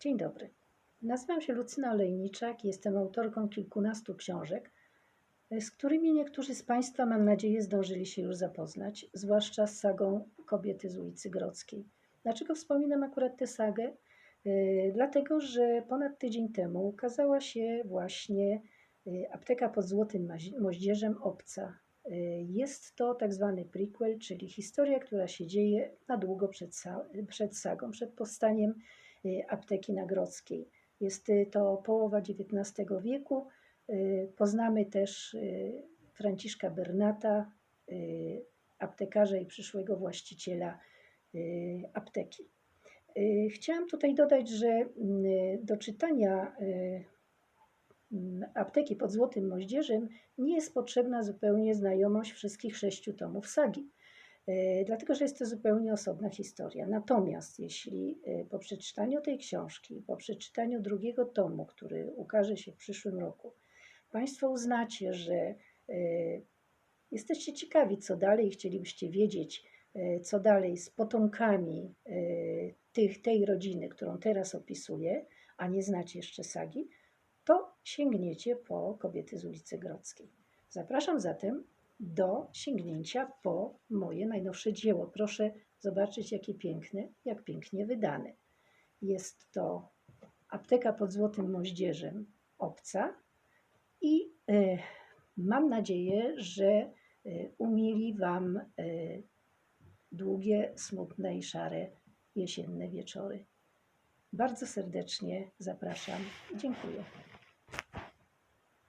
Dzień dobry. Nazywam się Lucyna Olejniczak jestem autorką kilkunastu książek, z którymi niektórzy z Państwa, mam nadzieję, zdążyli się już zapoznać, zwłaszcza z sagą Kobiety z ulicy Grodzkiej. Dlaczego wspominam akurat tę sagę? Yy, Dlatego, że ponad tydzień temu ukazała się właśnie yy, apteka pod Złotym Moździerzem Obca. Jest to tak zwany prequel, czyli historia, która się dzieje na długo przed, przed sagą, przed powstaniem apteki na Grodzkiej. Jest y, to połowa XIX wieku. Y, Poznamy też y, Franciszka Bernata, y, aptekarza i przyszłego właściciela y, apteki. Y, Chciałam tutaj dodać, że mm, do czytania y, mm, apteki pod Złotym Moździerzem nie jest potrzebna zupełnie znajomość wszystkich sześciu tomów sagi. E, dlatego że jest to zupełnie osobna historia. Natomiast jeśli e, po przeczytaniu tej książki, po przeczytaniu drugiego tomu, który ukaże się w przyszłym roku, Państwo uznacie, że e, jesteście ciekawi, co dalej, chcielibyście wiedzieć, co dalej z potomkami tych, tej rodziny, którą teraz opisuję, a nie znacie jeszcze sagi, to sięgniecie po kobiety z ulicy Grodzkiej. Zapraszam zatem do sięgnięcia po moje najnowsze dzieło. Proszę zobaczyć, jakie piękne, jak pięknie wydane. Jest to apteka pod Złotym Moździerzem obca i e, mam nadzieję, że e, umili Wam e, długie, smutne i szare jesienne wieczory. Bardzo serdecznie zapraszam i dziękuję.